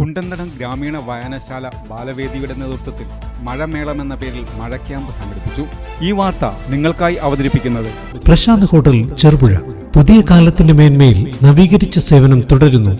കുണ്ടന്തടം ഗ്രാമീണ വായനശാല ബാലവേദിയുടെ നേതൃത്വത്തിൽ മഴമേളം എന്ന പേരിൽ മഴ ക്യാമ്പ് സംഘടിപ്പിച്ചു. ഈ വാർത്ത നിങ്ങൾക്കായി അവതരിപ്പിക്കുന്നത് പ്രശാന്ത് ഹോട്ടൽ ചെറുപുഴ. പുതിയ കാലത്തിന്റെ മേന്മയിൽ നവീകരിച്ച സേവനം തുടരുന്നു.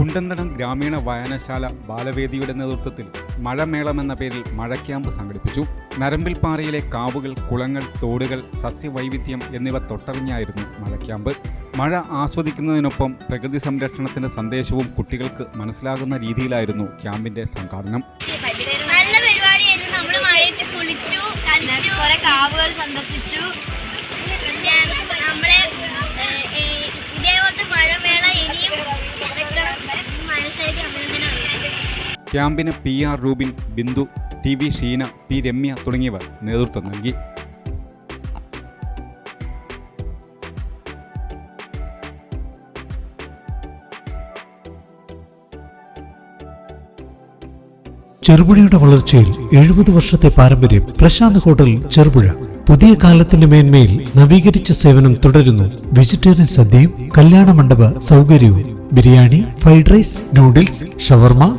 കുണ്ടന്തടം ഗ്രാമീണ വായനശാല ബാലവേദിയുടെ നേതൃത്വത്തിൽ മഴമേളം എന്ന പേരിൽ മഴ ക്യാമ്പ് സംഘടിപ്പിച്ചു നരമ്പിൽപ്പാറയിലെ കാവുകൾ കുളങ്ങൾ തോടുകൾ സസ്യവൈവിധ്യം എന്നിവ തൊട്ടറിഞ്ഞായിരുന്നു മഴ ക്യാമ്പ് മഴ ആസ്വദിക്കുന്നതിനൊപ്പം പ്രകൃതി സംരക്ഷണത്തിന്റെ സന്ദേശവും കുട്ടികൾക്ക് മനസ്സിലാകുന്ന രീതിയിലായിരുന്നു ക്യാമ്പിന്റെ സംഘാടനം. നല്ല പരിപാടിയായിരുന്നു. നമ്മൾ മഴയത്ത് കുളിച്ചു കാവുകൾ സന്ദർശിച്ചു. ക്യാമ്പിന് P R Rubin Bindu T V Sheena P Ramya തുടങ്ങിയവർ നേതൃത്വം നൽകി. ചെറുപുഴയുടെ വളർച്ചയിൽ എഴുപത് വർഷത്തെ പാരമ്പര്യം പ്രശാന്ത് ഹോട്ടൽ ചെറുപുഴ. പുതിയ കാലത്തിന്റെ മേന്മയിൽ നവീകരിച്ച സേവനം തുടരുന്നു. വെജിറ്റേറിയൻ സദ്യയും കല്യാണ മണ്ഡപ സൗകര്യവും biryani fried rice noodles shawarma